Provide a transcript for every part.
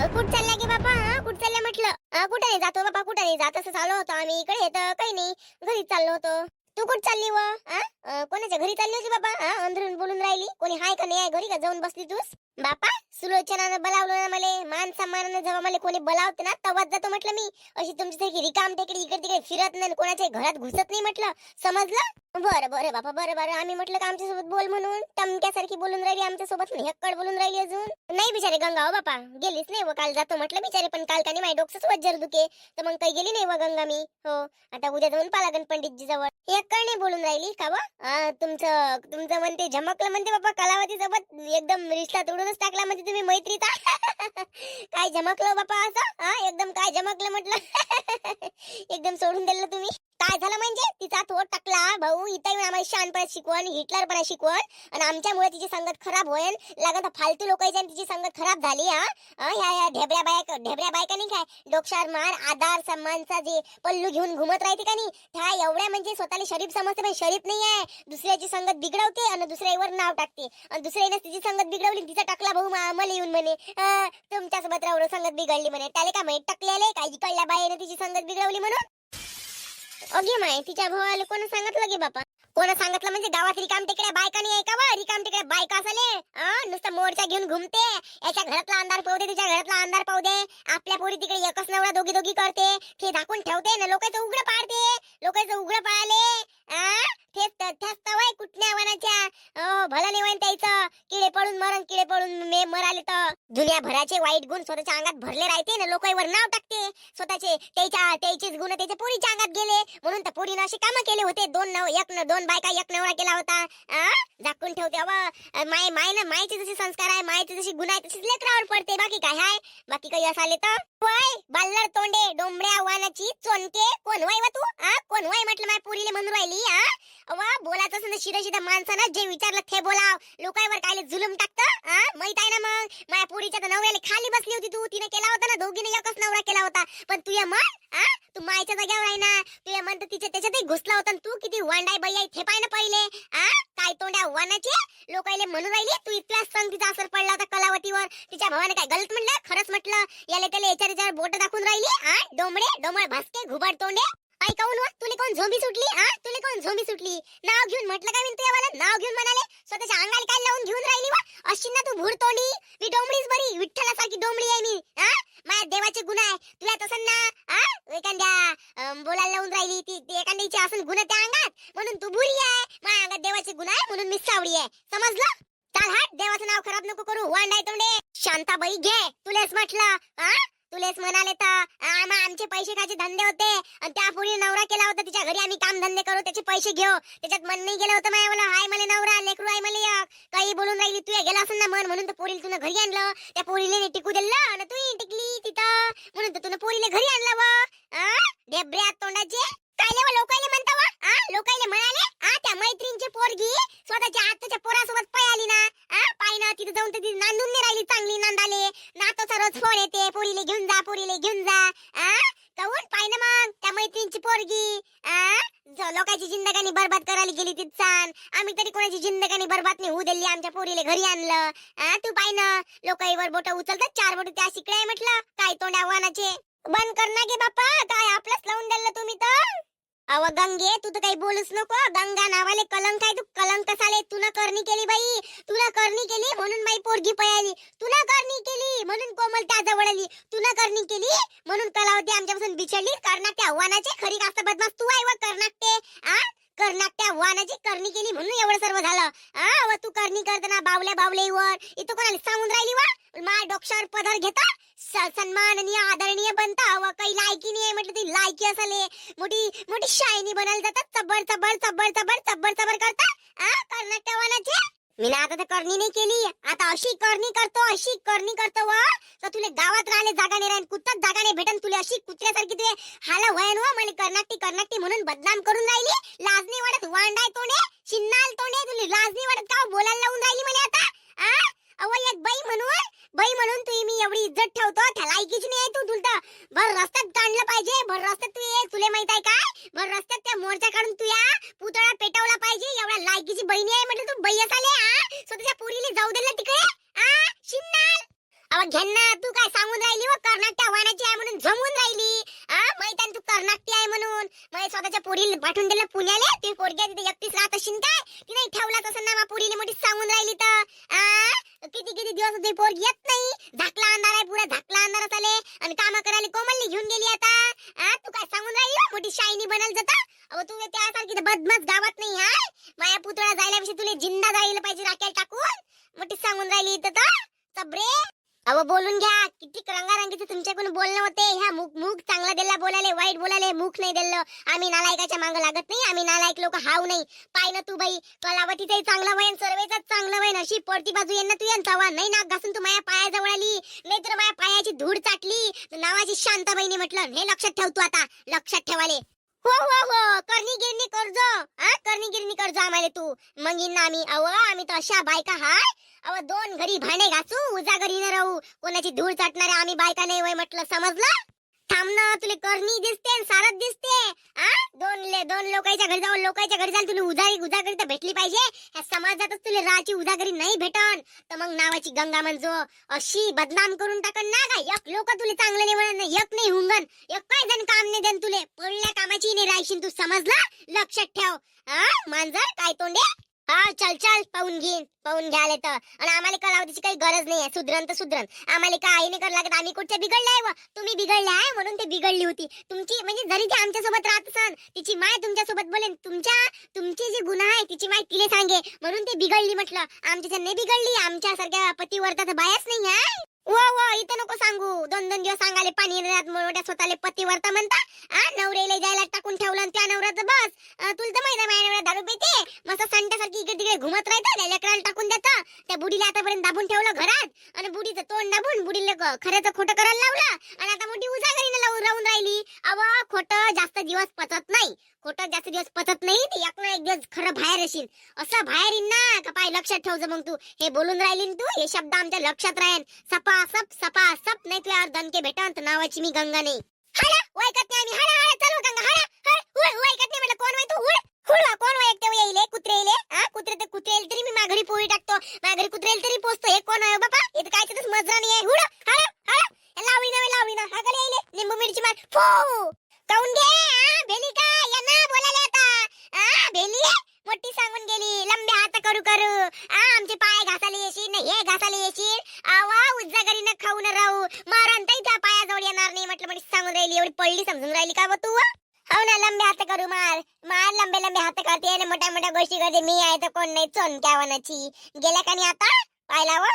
कुठं चालल्या की बाबा हा कुठं चालल्या म्हटलं? कुठं नाही जातो बाबा कुठं नाही जात? असं चाललो होतो आम्ही. इकडे येतं काही नाही. घरी चाललो होतो. तू कुठं चालली व? कोणाच्या घरी चालली होती बाबा हा अंधरून बोलून राहिली? कोणी हाय का नाही? आहे घरी का? जाऊन बसली तूस बापा सुलोचनानं बोलावलं ना मला मान सन्मानानं जेव्हा मला कोणी बोलावते ना तेव्हाच जातो म्हटलं मी. अशी तुमच्यासारखी रिकाम टेकडी इकडे तिकडे फिरत नाही कोणाच्या घरात घुसत नाही म्हटलं. समजलं? बरं बरं बापा बरं बरं. आम्ही म्हटलं का आमच्यासोबत बोल म्हणून. टमक्यासारखी बोलून राहिली आमच्यासोबत हेक्कड बोलून राहिली अजून. नाही बिचारे गंगा हो बापा गेलीच नाही व काल जातो म्हटलं बिचारे पण काल त्याने माझ्या डोकसंच वज्जर दुखे. तर मग काही गेली नाही व गंगा मी. हो आता उद्या जाऊन पालागन पंडितजी जवळ हेक्कड नाही बोलून राहिली का वा? तुमचं तुमचं म्हणते झमकलं म्हणते बापा कलावती सोबत एकदम रिश्ता तोडूनच टाकला म्हणजे तुम्ही मैत्रीचा? काय जमकलं बापा असं? हा एकदम काय जमकलं म्हटलं? एकदम सोडून दिलं तुम्ही? काय झालं म्हणजे? तिचा तो टाकला भाऊ इथं येऊन आम्हाला शहाणपणा शिकवण हिटलरपणा शिकवण आणि आमच्यामुळे तिची संगत खराब होईल लागत फालतू लोक तिची संगत खराब झाली हा? ह्या ह्या ढेबऱ्या बायका ढेबऱ्या बायका नाही काय? डोक्षार मार आधार सन्मानचा जे पल्लू घेऊन घुमत राहते का नाही? त्या एवढ्या म्हणजे स्वतःला शरीफ समजते पण शरीफ नाही आहे. दुसऱ्याची संगत बिघडवते आणि दुसऱ्यावर नाव टाकते. आणि दुसऱ्याने तिची संगत बिघडवली तिचा टाकला भाऊ मा- मला येऊन म्हणे तुमच्यासोबत राहून संगत बिघडली म्हणे. त्याला का माहीत टाकलेले काय इकडल्या बाईने तिची संगत बिघडवली म्हणून? अगे माय तिच्या भावाला कोण सांगितलं गे बापा? कोण सांगितलं म्हणजे गावात रिकाम तिकडे बायका नाही ऐका वा रिकाम तिकडे बायका असले अं, नुसतं मोर्चा घेऊन घुमते याच्या घरातला अंधार पाहू दे तिच्या घरातला अंधार पाहू दे आपल्या पोरी तिकडे एकच नवरा दोघी दोघी करते ते झाकून ठेवते ना लोकांचं उघड पाडते लोकांचं उघड पाळले. आ? तेच तर- तेच कुठल्या वनाच्या? भला भलं नाही वाईन त्याचं. किडे पडून मरण किडे पडून मे मराले तर. दुनिया भराचे वाईट गुण स्वतःच्या अंगात भरले राहते ना लोकांवर नाव टाकते. स्वतःचे त्याच्या त्याचेच गुण त्याच्या पोरीच्या अंगात गेले. म्हणून तर पोरीनं असे काम केले होते. दोन नव एक न- दोन बायका एक नवरा केला होता. झाकून ठेवते अव. माय माय ना मायचे जसे संस्कार आहे मायचे जशी गुण आहे तशीच लेकरावर पडते. बाकी काय हाय? बाकी काही असाले तर? वय बाल्लर तोंडे डोंबड्या वानाची चोनके. कोण वय वा तू? कोण वय म्हटलं माय पोरीले म्हणून राहिली? आ वा बोलायचं असं शिरा शिधा माणसानं जे विचारलं ते बोलाव. लोकांवर कायले जुलूम टाकतं आ माहीत आहे ना मग? माझ्या पोरीच्या तर नवऱ्याला खाली बसली होती तू. तिने केला होता ना दोघीने एकच नवरा केला होता. पण तुझ्या मन आ तू मायच्या जाग्यावर आहे ना. तुझ्या मन तर तिच्या त्याच्यातही घुसला होता तू. किती वांडाय बाई आहे ते पाय ना पहिले आ काय तोंड्या वानाचे? लोकायले म्हणून राहिली तू इतका संग तिचा असर पडला होता कलावतीवर. तिच्या भावाने काय गलत म्हणलं? खरंच म्हटलं? याला त्याला याच्या बोट दाखवून राहिली आ डोंबडे डोंबळ भासके घुबड तोंडे. आई काऊन वा? तुले कोण झोंबी सुटली हा तुले कोण झोंबी सुटली? नाव घेऊन म्हटलं काय मी मला नाव घेऊन म्हणाले स्वतःच्या अंगाला काय लावून घेऊन राहिली वा? अशी ना तू भूर तोंडी. मी डोंबडीच बरी विठ्ठलासारखी डोंबडी आहे मी हा माझ्या देवाचे गुण आहे. तुला तसं ना हा एखाद्या बोलायला लावून राहिली ती एखाद्याची असून गुण त्या अंगात. म्हणून तू भुरी आहे माझ्या अंगात देवाचे गुण आहे म्हणून मी सावडी आहे. समजलं? चाल हट देवाचं नाव खराब नको करू वांडाय तोंडे शांताबाई घे तुलेच म्हटलं हा तुलेच म्हणाले तर आम्हा आमचे पैसे खायचे धंदे होते. आणि त्या पुढे नवरा केला होता. तिच्या घरी आम्ही काम धंदे करू. त्याचे पैसे घेऊ. त्याच्यात मन नाही गेलं होतं माझ्या मला हाय मला नवरा लेकरू आहे मला काही बोलून राहिली तू गेला असेल ना मन. म्हणून तर पोरीला तुला घरी आणलं. त्या पोरीला टिकू दिलं. आणि तू टिकली तिथं. म्हणून तर तुला पोरीला घरी आणलं व. डेब्र्या तोंडाचे. कायले व? लोकायले म्हणता वा? आ? लोकायले म्हणाले आ त्या मैत्रीणची पोरगी स्वतःच्या आत्ताच्या पोरासोबत पळाली ना. आ? पायनं तिथे जाऊन तर ती नांदून नाही राहिली चांगली ना. रोज फोन येते. पोरीले घेऊन जा पोरीले घेऊन जा. काऊन पाय ना मग. त्या मैत्रिणीची पोरगी. लोकांची जिंदगानी बरबाद करायला गेली तिथसान आम्ही तरी कोणाची जिंदगानी बरबाद नाही होऊ दिली. आमच्या पोरीले घरी आणलं. तू पाय ना. लोकांवर बोट उचलतात. चार बोट त्या शिकले म्हटलं. काय तोंड आव्हानाचे. बंद कर ना गे बाप्पा. काय आपलंच लावून दिलं तुम्ही तर. अव गंगे तू तर काही बोलूच नको. गंगा नावाले कलंक आहे. तू कलंक तू तुला करणी केली बाई. तुला करणी केली म्हणून बाई पोरगी पळाली. तुला करणी केली म्हणून कोमल त्या जवळ आली तुला करणी केली म्हणून कलावती आमच्यापासून बिछडली. कर्नाक आव्हानाचे खरी कास्त बदमाश तू आहे व कर्नाक आ? कर्नाट्या वानाची करणी केली म्हणून एवढं सर्व झालं. हा व तू करणी करताना बावल्या बावल्यावर इथं कोणाला सांगून राहिली वा? मा डोक्षावर पदर घेता स- सन्माननीय आदरणीय बनता व काही लायकी नाही म्हटलं ती लायकी असले मोठी मोठी शायनी बनायला जातात चबर चबर चबर चबर चबर चब्बर करता. आ कर्नाटकवानाचे मी ना आता तर करणी नाही केली. आता अशी करणी करतो अशी करणी करतो व तर तुला गावात राहिले जागा नाही राहील कुठंच जागा नाही भेटन तुला अशी कुत्र्यासारखी तुझे हाला वयन व मला कर्नाटकी कर्नाटकी म्हणून बदनाम करून राहिली. लाज नाही वाटत वांडाय तोने शिन्ना तोंडे तुला लाज नाही वाटत का बोलायला लावून राहिली मला आता आ अव एक बाई म्हणून बाई म्हणून तू मी एवढी इज्जत ठेवतो त्या लायकीची नाही आहे तू तुलता भर रस्त्यात काढलं पाहिजे भर रस्त्यात तू ये तुले माहीत आहे काय भर रस्त्यात त्या मोर्चा काढून तू या पुतळा पेटवला पाहिजे एवढ्या लायकीची बहिणी आहे म्हटलं तू बैयस आले आ स्वतःच्या पुरीले जाऊ दिलं तिकडे आ शिन्नाल अव अहो घेन्ना तू काय सांगून राहिली हो कर्नाटक वाण्याची आहे म्हणून जमून राहिली आ माहीत आहे ना तू कर्नाटकी आहे म्हणून मला स्वतःच्या पोरीला पाठवून दिलं पुण्याला ती पोरगी आहे तिथे एकटीच राहत असेल काय तिने ठेवला तसं ना पोरीला मोठी सांगून राहिली तर आ किती किती दिवस होते पोरगी येत नाही झाकला अंधार आहे पुरा झाकला अंधार चाले आणि काम करायला कोमलनी घेऊन गेली आता. आ तू काय सांगून राहिली हो? मोठी शाईनी बनल जाता. अहो तू त्यासारखी तर बदमत गावात नाही हाय. माया पुतळा जायला विषयी तुला जिंदा जायला पाहिजे राखेल टाकून. मोठी सांगून राहिली इथं तर. चबरे अहो बोलून घ्या. किती रंगारंगीचे तुमच्याकडून बोलणं होते. ह्या मुख मुख चांगला दिला बोलाले वाईट बोलाले मुख नाही दिलं. आम्ही नालायकाच्या मागं लागत नाही. आम्ही नालायक लोक हाव नाही. पाय ना तू बाई. कलावतीचंही चांगलं वयन सर्वेच चांगलं वयन अशी पडती बाजू येईन तू यांचा चव्हाण नाही नाक घासून तू माझ्या पायाजवळ आली. नाही तर माझ्या पायाची धूळ चाटली. नावाची नावाची शांताबाईने म्हटलं हे लक्षात ठेव तू आता. लक्षात ठेवाले. हो हो हो. करणी गिरणी करजो. हा करणी गिरणी करजो आम्हाला तू. मग ना आम्ही अव आम्ही तर अशा बायका हाय. अव दोन घरी भांडे घासू उजा घरी न राहू. कोणाची धूळ चाटणारे आम्ही बायका नाही वय म्हटलं समजलं? थांबणं तुले तुला करणी दिसते आणि दिसते. आ? दोन ले दोन लोकांच्या घरी जाऊन लोकांच्या घरी जाऊन तुला उजारी उजागरी तर भेटली पाहिजे. ह्या समाजातच तुला उजा उजागरी नाही भेटन. तर मग नावाची गंगा म्हणजो अशी बदनाम करून टाकन ना का एक लोक तुला चांगलं नाही म्हणत नाही एक नाही हुंगन. एक काय जण काम नाही देन तुले. पडल्या कामाची नाही राहशील तू समजला? लक्षात ठेव. हा मांजर काय तोंडे? चल चल पाहून घेईन पाहून घ्यायला तर आणि आम्हाला कलावतीची काही गरज नाही आहे सुधरण तर सुधरण. आम्हाला काय नाही करायला लागत आम्ही कुठच्या बिघडले आहे व. तुम्ही बिघडले आहे म्हणून ते बिघडली होती. तुमची म्हणजे जरी ती आमच्यासोबत राहत असन तिची माय तुमच्यासोबत बोलेन. तुमच्या तुमचे जे गुन्हा आहे तिची माय तिले सांगे म्हणून ते बिघडली म्हटलं. आमच्या नाही बिघडली. आमच्या सारख्या पतिवर्ता तर बायाच नाही आहे वा वा इथं नको सांगू. दोन दोन दिवस सांगाले पाणी मोठ्या स्वतःले पतिवर्ता म्हणता. आ जायला टाकून ठेवलं त्या नवऱ्याचं बस. तुला तर माहिती माझ्या नवऱ्या दारू पिते. मस्त संट्यासारखी इकडे तिकडे घुमत राहतं त्या लेकराला टाकून देतं. त्या बुडीला आतापर्यंत दाबून ठेवलं घरात. आणि बुडीचं तोंड दाबून बुडीला क- खऱ्याचं खोटं करायला लावलं. आणि आता मोठी उजागरीने लावून राहून राहिली. अव खोटं जास्त दिवस पचत नाही. खोटं जास्त दिवस पचत नाही ते एक ना एक दिवस खरं बाहेर येशील. असं बाहेर येईन ना. का पाय लक्षात ठेवचं मग तू. हे बोलून राहिली तू. हे शब्द आमच्या लक्षात राहील सपा सप सपा सप नाही तुझ्यावर दणके भेटन तर नावाची मी गंगा नाही हाडा वैकत नाही आम्ही हाडा हाडा चलो गंगा हाडा हड, हुड, वैकत नाही म्हटलं कोण वय तू हुड हुड कोण वय एकटे येईल कुत्रे येईल हा कुत्रे ते कुत्रे येईल तरी मी माघरी पोळी टाकतो माघरी कुत्रे येईल तरी पोचतो हे कोण आहे हो बाबा इथं काय तिथं मजरा नाही आहे हुड हाडा हाडा लावडी ना लावडी ना हा येईल लिंबू मिरची मार फो काऊन घे हा भेली का या ना बोलायला आता हा भेली मोठी सांगून गेली लंबे हात करू करू आमचे पाय घासाले येशील हे घासाले येशील आवा पडली समजून राहिली का तू? हो ना लंबे हात करू मार. मार लंबे लंबे हात करते आणि मोठ्या मोठ्या गोष्टी करते. मी आहे तर कोण नाही? चोनक्या वनाची. गेल्या का नाही आता? पाहिला व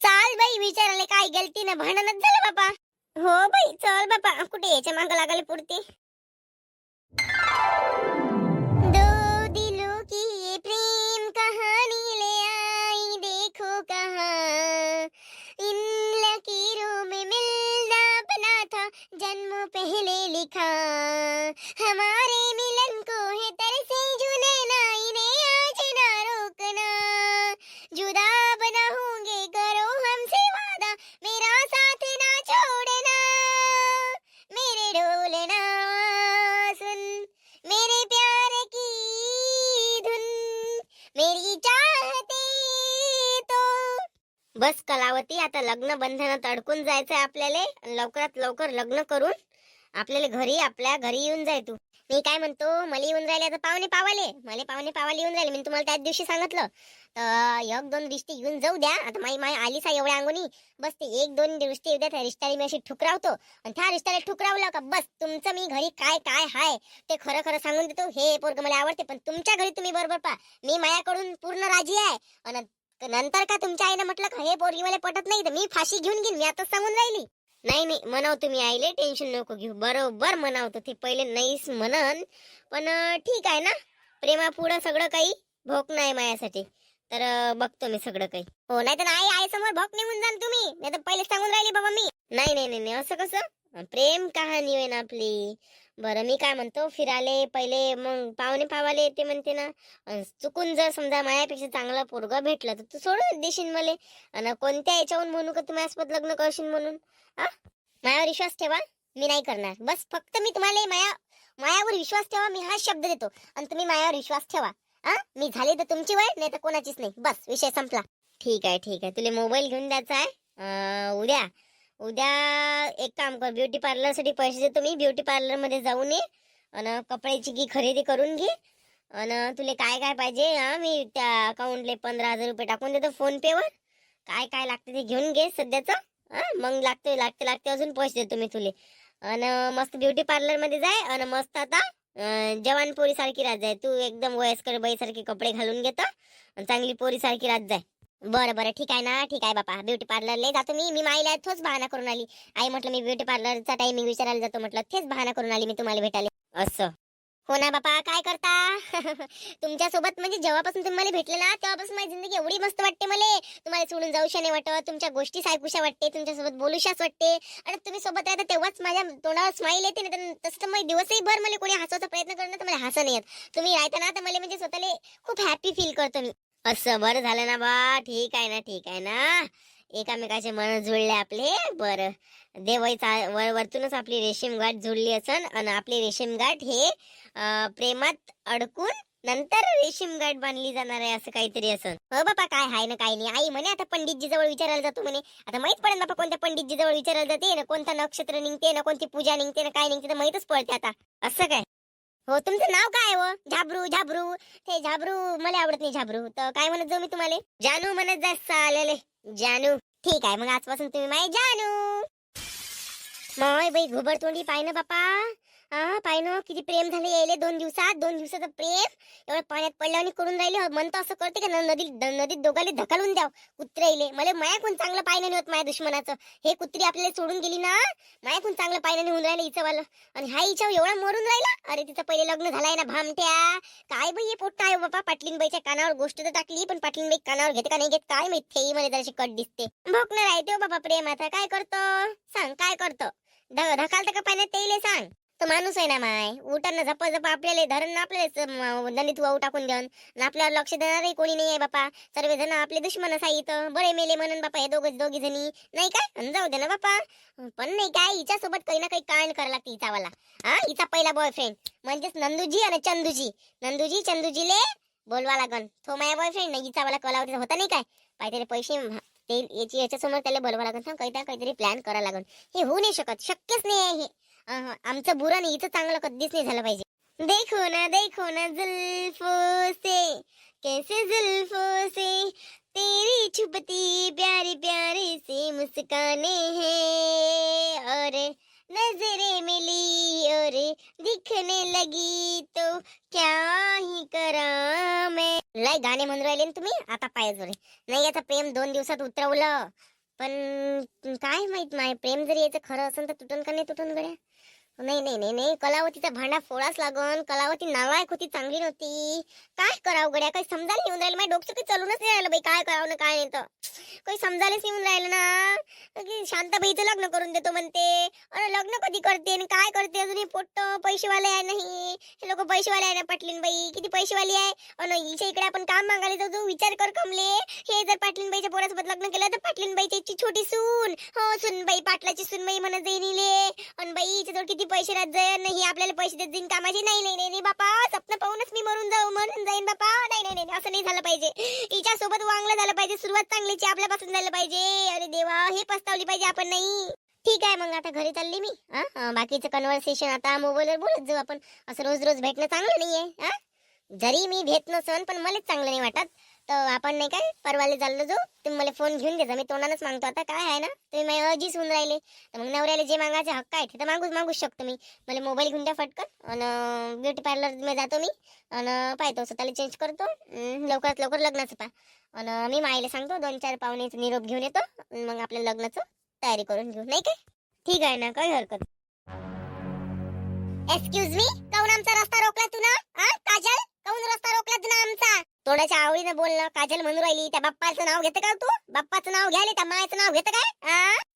चाल बाई विचारायला काय गलती ना भांडणच झालं बापा. हो बाई चल बापा कुठे याच्या मागं लागले पुरते? बस कलावती. आता लग्न बंधनात अडकून जायचं आपल्याला. लवकरात लवकर लग्न करून आपल्याला घरी आपल्या घरी येऊन जाय तू. मी काय म्हणतो मला येऊन राहिले आता पाहुणे पावाले. मला पाहुणे पावाले येऊन राहिले. मी तुम्हाला त्याच दिवशी सांगितलं. तर एक दोन रिश्ते येऊन जाऊ द्या. आता माई माय आली सा एवढ्या अंगोनी बस ते एक दोन रिश्ते येऊ द्या. त्या रिश्ताला मी अशी ठुकरावतो. आणि त्या रिश्ताला ठुकरावलं का बस तुमचं मी घरी काय काय हाय ते खरं खरं सांगून देतो. हे पोरग मला आवडते. पण तुमच्या घरी तुम्ही बरोबर पा मी मायाकडून पूर्ण राजी आहे. आणि नंतर का तुमच्या आईनं म्हटलं का हे पोरगी मला पटत नाही तर मी फाशी घेऊन घेईन मी आता सांगून राहिली. नाही नाही म्हणाव तुम्ही आईले टेन्शन नको घेऊ. बरोबर म्हणावतो ते पहिले नाहीच म्हणन पण ठीक आहे ना? प्रेमा पुढं सगळं काही भोक नाही माझ्यासाठी तर बघतो मी सगळं काही. हो नाही तर आई आई समोर भोक निघून जाण तुम्ही नाही तर पहिले सांगून राहिली बाबा मी. नाही नाही नाही नाही, असं कसं? प्रेम कहाणी आहे ना आपली. बरं मी काय म्हणतो फिराले पहिले मग पाहुणे पावाले येते म्हणते ना अन चुकून जर समजा मायापेक्षा चांगला पोरगा भेटला तर तू सोडून देशील मला. आणि कोणत्या याच्याहून म्हणू का तुम्ही माझ्यासोबत लग्न करशील म्हणून? आ? मायावर विश्वास ठेवा मी नाही करणार. बस फक्त मी तुम्हाला माया मायावर विश्वास ठेवा मी हा शब्द देतो. आणि तुम्ही मायावर विश्वास ठेवा. आ? मी झाले तर तुमची वय नाही तर कोणाचीच नाही. बस विषय संपला. ठीक आहे ठीक आहे. तुला मोबाईल घेऊन द्यायचा आहे. उद्या. उद्या एक काम कर ब्युटी पार्लरसाठी पैसे देतो मी ब्युटी पार्लरमध्ये जाऊन ये आणि कपड्याची की खरेदी करून घे. आणि तुले काय काय पाहिजे हा मी त्या अकाउंटले पंधरा हजार रुपये टाकून देतो फोन पे वर. काय काय लागते ते घेऊन घे सध्याचं मग लागते लागते लागते अजून पैसे देतो मी तुले. आणि मस्त ब्युटी पार्लरमध्ये जाय आणि मस्त आता जवान पोरी सारखी राहत जाय. तू एकदम वयस्कर बाई सारखे कपडे घालून घेता आणि चांगली पोरी सारखी राहत जाय. बरं बरं. ठीक आहे ना ठीक आहे बापा. ब्युटी पार्लरला जातो मी. मी माईला तोच बहाना करून आली. आई म्हटलं मी ब्युटी पार्लरचा टायमिंग विचारायला जातो म्हटलं तेच बहाना करून आली मी तुम्हाला भेटायला. असं. हो ना बापा काय करता? तुमच्यासोबत म्हणजे जेव्हापासून तुम्ही मला भेटले ना तेव्हापासून माझी जिंदगी एवढी मस्त वाटते मला. तुम्हाला सोडून जाऊशा नाही वाटत तुमच्या गोष्टी ऐकूशा वाटते तुमच्यासोबत बोलूशाच वाटते. आणि तुम्ही सोबत राहता तेव्हाच माझ्या तोंडावर स्माईल येते ना तर तसं तर मग दिवसही भर मला कोणी हसवायचा प्रयत्न करणार तर मला हसं नाही येत. तुम्ही राहता ना तर मला म्हणजे स्वतःला खूप हॅपी फील करतो मी. असं बरं झालं ना बा. ठीक आहे ना ठीक आहे ना. एकामेकाचे मन जुळले आपले. बरं. देवाईचा वर वरतूनच आपली रेशीम गाठ जुळली असन. आणि आपली रेशीम गाठ हे प्रेमात अडकून नंतर रेशीम गाठ बांधली जाणार आहे असं काहीतरी असं हो बापा काय हाय ना काय नाही. आई म्हणे आता पंडितजी जवळ विचारायला जातो म्हणे. आता माहीत पडेल बापा कोणत्या पंडितजी जवळ विचारायला जाते ना कोणता नक्षत्र निघते ना कोणती पूजा निघते ना काय निघते तर माहितच पडते आता. असं काय? हो तुमचं नाव काय हो? झाबरू झाबरू. ते झाबरू मला आवडत नाही झाबरू. तर काय म्हणत जाऊ मी तुम्हाला? जानू म्हणत जा चालेल जानू. ठीक आहे मग आजपासून तुम्ही माय जानू. माय बाई घुबड तोंडी पाय ना बापा. हा पाय ना किती प्रेम झाले यायले दोन दिवसात दोन दिवसाचं प्रेम. एवढं पाण्यात पडलं आणि करून राहिले. मन तर असं करते का न- नदीत नदीत दोघाले ढकलून द्याव. कुत्रे येले मला माया कोण चांगलं पाय नाही होत माया दुश्मनाचं. हे कुत्री आपल्याला सोडून गेली ना माया कोण चांगलं पाय नाही होऊन राहिलं हिचं वालं आणि हा हिच्यावर एवढा मरून राहिला? अरे तिचं पहिले लग्न झालंय ना भामट्या. काय बाई हे पोट्ट आहे हो बाबा बापा? पाटलीनबाईच्या कानावर गोष्ट तर टाकली पण पाटलीनबाई कानावर घेते का नाही घेत? काय माहीत? हे मला जराशी कट दिसते. भोकणार आहे ते हो बाबा प्रेम आता काय करतो? सांग काय करतो? ढ- का पाण्यात? तेले सांग. तो माणूस आहे ना माय. उठाना झप झप आपल्याला धरण आपल्याला दलित वाऊ टाकून देऊन आपल्यावर लक्ष देणारही कोणी नाही आहे बापा. सर्व जण आपले दुश्मनच आहे इथं. बरे मेले म्हणून बापा हे दोघं दोघी जणी. नाही काय? जाऊ दे ना बापा. पण नाही काय हिच्या सोबत काही ना काही कांड करायला लागते हिचावाला. हा? हिचा पहिला बॉयफ्रेंड म्हणजेच नंदूजी आणि चंदूजी. नंदूजी चंदूजीले बोलवा लागन. तो माझ्या बॉयफ्रेंड नाही हिचावाला कलावतीचा होता नाही काय? पाहिजे पैसे ते याची याच्यासमोर त्याला बोलवा लागन. सांग काहीतरी काहीतरी प्लॅन करायला लागन. हे होऊ नाही शकत. शक्यच नाही आहे हे. आमचं बुरण इथं चांगलं कधीच नाही झालं पाहिजे. देखो ना देखो ना जुल्फो से कैसे जुल्फो से तेरी छुपती प्यारी प्यारी सी मुस्काने हैं। और नजरे मिली और दिखने लगी तो क्या ही करा मैं लय गाणे म्हणून राहिले ना तुम्ही आता पाय जोरे. नाही याचं प्रेम दोन दिवसात उतरवलं पण काय माहीत नाही प्रेम जरी याचं खरं असेल तर तुटन का नाही तुटून गड्या? नाही नाही नाही नाही. कलावतीचा भांडा फोडाच लागन. कलावती नालायक होती चांगली नव्हती. काय करावं गड्या? काही समजायला येऊन राहिलं. माझ्या डोकं काही चालूनच नाही राहिलं बाई. काय करावं ना काय नाही तर. काही समजायलाच येऊन राहिलं ना. की शांताबाईचं लग्न करून देतो म्हणते. अरे लग्न कधी करते आणि काय करते? अजून हे पोट्ट पैसेवाले आहे नाही. हे लोक पैसेवाले आहे ना पाटलीन बाई. किती पैसेवाली आहे. अन हिच्या इकडे आपण काम मागायला जाऊ जाऊ. विचार कर कमले. हे जर पाटलीन बाईच्या पोरासोबत लग्न केलं तर पाटलीन बाईची छोटी सून. हो सुनबाई पाटलाची सुनबाई म्हणत जाईन अन बाई हिच्याजवळ किती पैसे राहत जाईल नाही आपल्याला पैसे देत जाईन कामाचे. नाही नाही नाही बापा स्वप्न पाहूनच मी मरून जाऊ मरून जाईन बापा. नाही नाही नाही असं नाही झालं पाहिजे. हिच्या सोबत वांगलं झालं पाहिजे सुरुवात चांगलीची आपल्यापासून झालं पाहिजे. अरे देवा हे पस्तावली पाहिजे आपण नाही. ठीक आहे मग आता घरी चालली मी. हा? बाकीचं कन्व्हर्सेशन आता मोबाईलवर बोलत जाऊ आपण. असं रोज रोज भेटणं चांगलं नाहीये हा? जरी मी भेट नसन पण मलाच चांगलं नाही वाटत. तर आपण नाही काय परवाले चाललो जो तुम्ही मला फोन घेऊन देजा मी तोंडानच मागतो. आता काय आहे ना तुम्ही माझी अजीच होऊन राहिले. तर मग नवऱ्याला जे मागायचे हक्क आहे ते तर मागूच मागूच शकतो मी. मला मोबाईल घेऊन द्या फटकन. आणि ब्युटी पार्लरमध्ये जातो मी. आणि पाहतो स्वतःला चेंज करतो. लवकरात लवकर लग्नाचं पा आणि मी माईला सांगतो दोन चार पाहुणेच निरोप घेऊन येतो. मग आपल्या लग्नाचं तयारी करून घेऊ. नाही काय ठीक आहे ना काही हरकत एक्सक्यूज मी काऊन आमचा रस्ता रोखला तू ना? काजल काऊन रस्ता रोखला तू ना आमचा? थोड्याशा आवडीनं बोल काजल म्हणून राहिली त्या बाप्पाचं नाव घेत का तू? बाप्पाचं नाव घ्यायला त्या मायाचं नाव घेत काय?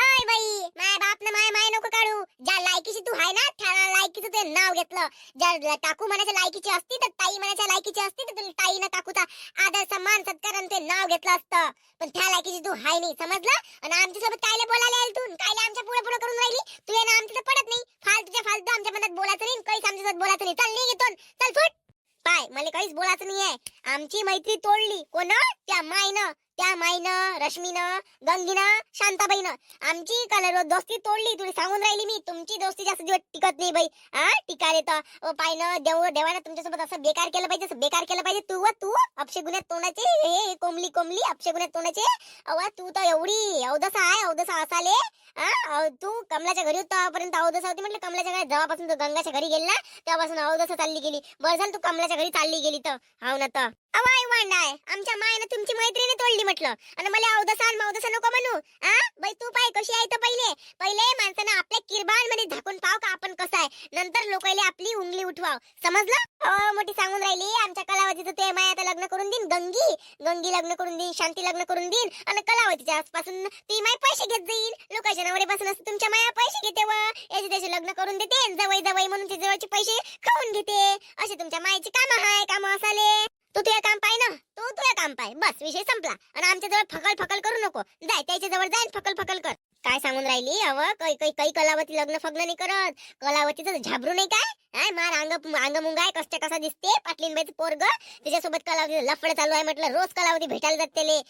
काय बाई माय बाप ना माय माय नको काढू. ज्या लायकीची तू आहे ना त्या लायकीचं ते नाव घेतलं. ज्या काकू म्हणायच्या लायकीची असती तर ताई म्हणायच्या लायकीची असती तर तुला ताईनं काकूचा आदर सन्मान सत्कार ते नाव घेतलं असतं. पण त्या लायकीची तू हाय नाही समजलं? आणि आमच्यासोबत कायले बोलायला आली तू? कायले आमच्या पुढे पुढे करून राहिली? तू ये ना आमचं पडत नाही. फालतूच्या फालतू आमच्या मनात बोलायचं नाही काहीच आमच्यासोबत बोलायचं नाही. चल नाही घेतो चल फुट. पाय मला काहीच बोलायचं नाहीये. आमची मैत्री तोडली. कोण? त्या मायनं त्या माईनं रश्मीनं गंगीनं शांताबाईनं. आमची कलर दोस्ती तोडली. तुला सांगून राहिली मी. तुमची दोस्ती जास्त दिवस टिकत नाही बाई. हा टिकाले तर. पायनं देव देवानं तुमच्यासोबत असं बेकार केलं पाहिजे असं बेकार केलं पाहिजे. तू व तू अपशगुन्यात तोंडाचे. हे कोंबली कोंबली अपशगुन्यात तोंडाचे. अवा तू तर एवढी अवदसा आहे अवदसा असाले. हा? तू कमलाच्या घरी तेव्हापर्यंत अवदसा होती म्हटलं कमलाच्या घरी. जेव्हापासून तू गंगाच्या घरी गेली ना तेव्हापासून अवदसा चालली गेली. बरं झालं तू कमलाच्या घरी चालली गेली तर. हाव ना तर. अवाय वांडाय आमच्या मायनं तुमची मैत्रिणी तोडली म्हटलं. आणि मला अवदसा मावदसा नको म्हणू. हा बाई तू पाय कशी आहे तर पहिले? पहिले माणसानं आपल्या किरबाणमध्ये झाकून पाव का आपण कसं आहे? नंतर लोकायले आपली उंगली उठवाव. समजलं? हो मोठी सांगून राहिली. आमच्या कलावतीचं ते माय आता लग्न करून देईन. गंगी. गंगी लग्न करून देईन. शांती लग्न करून देईन. आणि कलावतीच्या आसपासून ती माय पैसे घेत जाईल लोकांच्या नवऱ्यापासून असं तुमच्या माया पैसे घेते व. याचे त्याचे लग्न करून देते. जवळ जवळ म्हणून ते जवळचे पैसे खाऊन घेते. असे तुमच्या मायची काम आहे काम असाले. तू तुझ्या काम पाय ना. तू तुझ्या काम पाय. बस विषय संपला. आणि आमच्या जवळ फकल फकल करू नको. जाय त्याच्याजवळ जाय फकल फकल कर. काय सांगून राहिली? अव काही काही काही कलावती लग्न फग्न नाही करत. कलावतीचं झाबरू नाही काय? काय मार अंग अंग मुंगाय कष्ट कसा दिसते? पाटलीनबाईचं पोरग. त्याच्यासोबत कलावती लफड चालू आहे म्हटलं रोज कलावती भेटायला जाते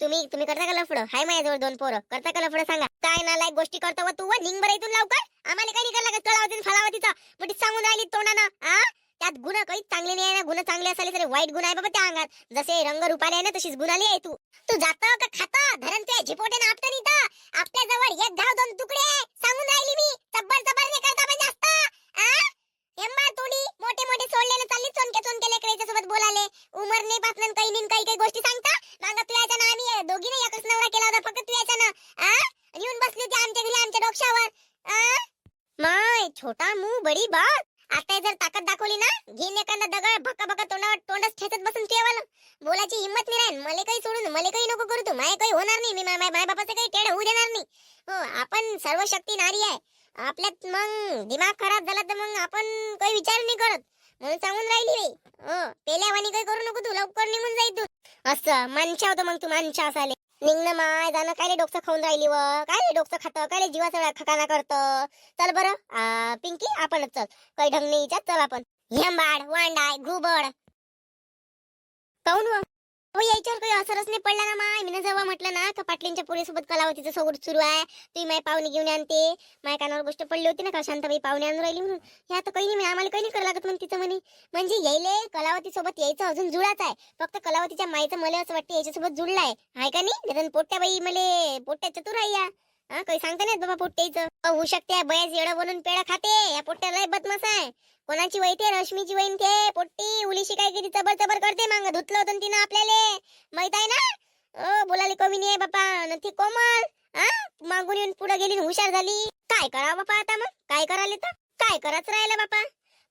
तुम्ही तुम्ही करता का लफड? हाय माझ्याजवळ दोन पोरं. करता का लफड सांगा. काय नालायक गोष्टी करतो व तू व निंग बरं इथून लवकर? आम्हाला काही निघाला लागत कलावती आणि फलावतीचं सांगून राहिली तोंडानं आ? त्यात गुण काहीच चांगले नाही आहे ना. गुण चांगले असले तरी वाईट गुण आहे बाबा त्या अंगात. जसे रंग रुपाले आहे ना तशीच गुणाली आहे तू. तू जात का खात? धरण ते झिपोटे ना आपटन इथं आपल्या जवळ एक धाव दोन तुकडे आहे. सांगून राहिली मी. चब्बर चब्बर नाही करता पण जास्त. आ? हेंबा तोडी मोठे मोठे सोडलेले चालली चोनके चोनके लेकराच्या सोबत बोलाले. उमर नाही पासन काही नीन काही काही गोष्टी सांगता. मागा तू याच्या ना आम्ही दोघीने एकच नवरा केला होता फक्त तू याच्या ना. आ? येऊन बसली होती आमच्या घरी आमच्या डोक्यावर आ? माय छोटा मुंह बडी बात आता जर ताकद दाखवली ना घेईन एखादा दगड भक्का भक्का तोंडावर तोंडच ठेचत बसून ठेवायला. बोलायची हिंमत नाही राहील. मला काही सोडून मला काही नको करू तू. माय काही होणार नाही. मी माय माय बापाचं काही टेढ होऊ देणार नाही. हो आपण सर्व शक्ती नारी आहे. आपल्यात मग दिमाग खराब झाला तर मग आपण काही विचार नाही करत. म्हणून सांगून राहिली रे हो पेल्यावानी काही करू नको तू. लवकर निघून जाई तू. असं मनशा होतं मग तू माणशा असाले निघणं माय जाणं काय डोकं खाऊन राहिली व? काय डोकं खातं? काय रे जीवाचा खकाना करतं? चल बरं पिंकी आपणच चल. काही ढंग नाही चल आपण. हेंबाड वांडाय घुबड. काऊन व? हो याच्यावर काही असरच नाही पडला ना माय. मी जेव्हा म्हटलं ना का पाटलींच्या पोरीसोबत कलावतीचं सोबत सुरू आहे तुम्ही माय पाहुणे घेऊन आणते. माय कानावर गोष्ट पडली होती ना का शांताबाई पाहुणे आणून राहिली म्हणून. हे आता काही नाही आम्हाला काही नाही करावं लागत म्हणून तिचं म्हणे. म्हणजे यायले कलावती सोबत यायचं अजून जुळाच आहे. फक्त कलावतीच्या माईचं मला असं वाटतं याच्यासोबत जुळलाय आहे. का नाही? निदान पोट्ट्या बाई मले पोट्ट्या चतुर आहे या हा काही सांगता नाही बाबा पोट्ट्याचं होऊ शकते बयाच येडं बनून पेढा खाते. या पोट्याला बदमास आहे. कोणाची वैते रश्मीची वहीन ते? पोट्टी उलीशी काय किती चबर चबर करते मग? धुतलं होतं तिनं आपल्याला. माहीत आहे ना? ओ बोलाली कमी नाही आहे बापा न ती कोमल हा मागून येऊन पुढे गेली हुशार झाली. काय करावं बापा आता मग? काय करायला तर? काय करायचं राहिलं बापा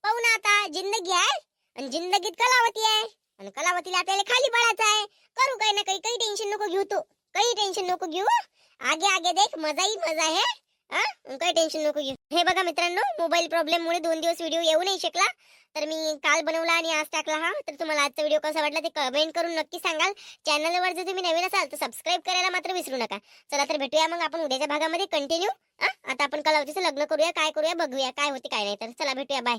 पाहू ना आता जिंदगी आहे आणि जिंदगीत कलावती आहे. आणि कलावतीला आपल्याला खाली पडायचं आहे. करू काही ना काही काही टेन्शन नको घेऊ तू. काही टेन्शन नको घेऊ हो. आगे आगे देख मजा ही मजा है हा काही टेन्शन नको घेऊ. हे बघा मित्रांनो मोबाईल प्रॉब्लेम मुळे दोन दिवस व्हिडिओ येऊ नाही शकला. तर मी काल बनवला आणि आज टाकला हा. तर तुम्हाला आजचा व्हिडिओ कसा वाटला ते कमेंट करून नक्की सांगाल. चॅनलवर जर तुम्ही नवीन असाल तर सबस्क्राईब करायला मात्र विसरू नका. चला तर भेटूया मग आपण उद्याच्या भागामध्ये. कंटिन्यू आता आपण कलावतीचं लग्न करूया काय करूया बघूया काय होते काय नाही. तर चला भेटूया. बाय